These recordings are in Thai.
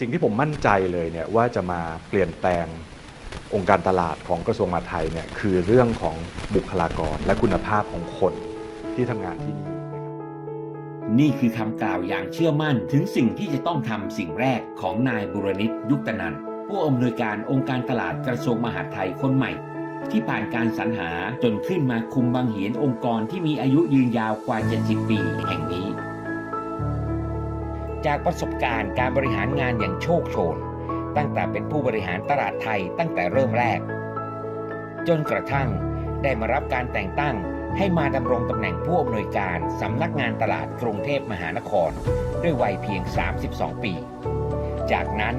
สิ่งที่ผมมั่นใจเลยเนี่ยว่าจะมาเปลี่ยนแปลงองค์การตลาดของกระทรวงมหาดไทยเนี่ยคือเรื่องของบุคลากรและคุณภาพของคนที่ทำงานที่นี่ นี่คือคำกล่าวอย่างเชื่อมั่นถึงสิ่งที่จะต้องทำสิ่งแรกของนายบุรณิตยุคตนันผู้อำนวยการองค์การตลาดกระทรวงมหาดไทยคนใหม่ ที่ผ่านการสรรหาจนขึ้นมาคุมบังเหียนองค์กรที่มีอายุยืนยาวกว่า 70 ปีแห่งนี้ จากประสบการณ์การบริหารงานอย่างโชคโชน ตั้งแต่เป็นผู้บริหารตลาดไทยตั้งแต่เริ่มแรก จนกระทั่งได้มารับการแต่งตั้งให้มาดำรงตำแหน่งผู้อำนวยการสำนักงานตลาดกรุงเทพมหานคร ด้วยวัยเพียง 32 ปี จากนั้น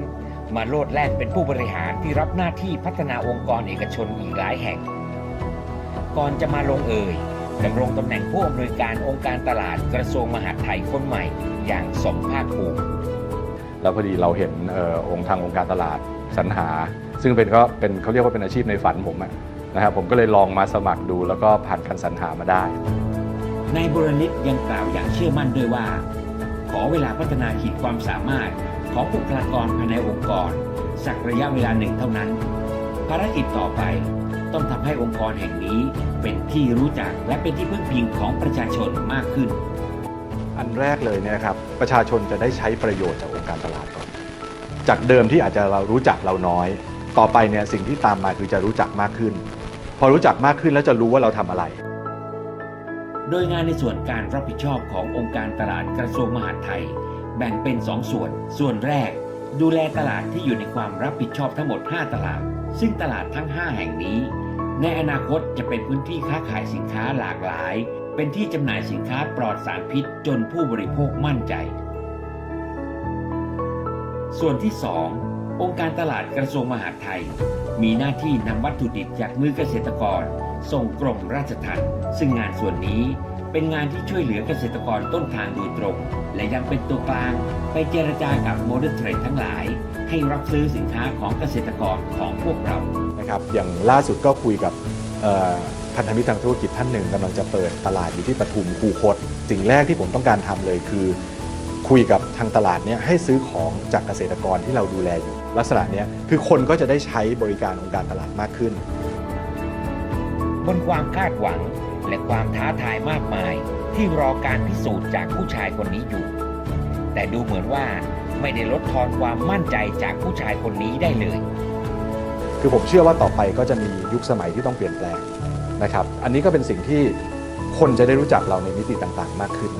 มาโลดแล่นเป็นผู้บริหารที่รับหน้าที่พัฒนาองค์กรเอกชนอีกหลายแห่ง ก่อนจะมาลงเอย ดำรงตำแหน่งผู้อำนวยการองค์การตลาดกระทรวงมหาดไทยคนใหม่ อย่างสมภาคภูมิแล้วพอดีเราเห็นเออองค์ทางองค์การตลาดสรรหา ซึ่งเป็นก็เป็นเขาเรียกว่าเป็นอาชีพในฝันผมอะนะครับผมก็เลยลองมาสมัครดูแล้วก็ผ่านการสรรหามาได้นายบุรณิตยังกล่าวอย่างเชื่อมั่นด้วยว่า ขอเวลาพัฒนาขีดความสามารถของบุคลากรภายในองค์กร สักระยะเวลาหนึ่งเท่านั้น ภารกิจต่อไป ต้องทำให้องค์กรแห่งนี้เป็นที่รู้จักและเป็นที่พึ่งพิงของประชาชนมากขึ้น อันแรกเลยเนี่ยครับประชาชนจะได้ใช้ประโยชน์จากองค์การตลาดก่อน จากเดิมที่อาจจะเรารู้จักเราน้อย ต่อไปเนี่ยสิ่งที่ตามมาคือจะรู้จักมากขึ้น พอรู้จักมากขึ้นแล้วจะรู้ว่าเราทำอะไร โดยงานในส่วนการรับผิดชอบขององค์การตลาดกระทรวงมหาดไทย แบ่งเป็น 2ส่วน ส่วนแรก ดูแลตลาดที่อยู่ในความรับผิดชอบทั้งหมด 5 ตลาด ซึ่งตลาดทั้ง 5 แห่งนี้ ในอนาคตจะเป็นพื้นที่ค้าขายสินค้าหลากหลาย เป็นที่จำหน่ายสินค้าปลอดสารพิษจนผู้บริโภคมั่นใจ ส่วนที่ 2 องค์การตลาดกระทรวงมหาดไทย มีหน้าที่นำวัตถุดิบจากมือเกษตรกร ส่งกรมราชทัณฑ์ซึ่งงานส่วนนี้ เป็นงานที่ช่วยเหลือเกษตรกรต้นทางโดยตรง และยังเป็นตัวกลางไปเจรจากับโมเดิร์นเทรดทั้งหลาย ให้รับซื้อสินค้าของเกษตรกรของพวกเรา นะครับอย่างล่าสุดก็คุยกับเอ่อพันธมิตรทางธุรกิจท่านหนึ่งกำลังจะเปิดตลาดอยู่ที่ปทุมคูคตสิ่งแรกที่ผมต้องการทำเลยคือ คุยกับทางตลาดเนี้ยให้ซื้อของจากเกษตรกรที่เราดูแลอยู่ ลักษณะเนี้ยคือคนก็จะได้ใช้บริการองค์การตลาดมากขึ้น บนความคาดหวัง และความท้าทายมากมายที่รอการพิสูจน์จากผู้ชายคนนี้อยู่ แต่ดูเหมือนว่าไม่ได้ลดทอนความมั่นใจจากผู้ชายคนนี้ได้เลย คือผมเชื่อว่าต่อไปก็จะมียุคสมัยที่ต้องเปลี่ยนแปลงนะครับ อันนี้ก็เป็นสิ่งที่คนจะได้รู้จักเราในมิติต่างๆ มากขึ้น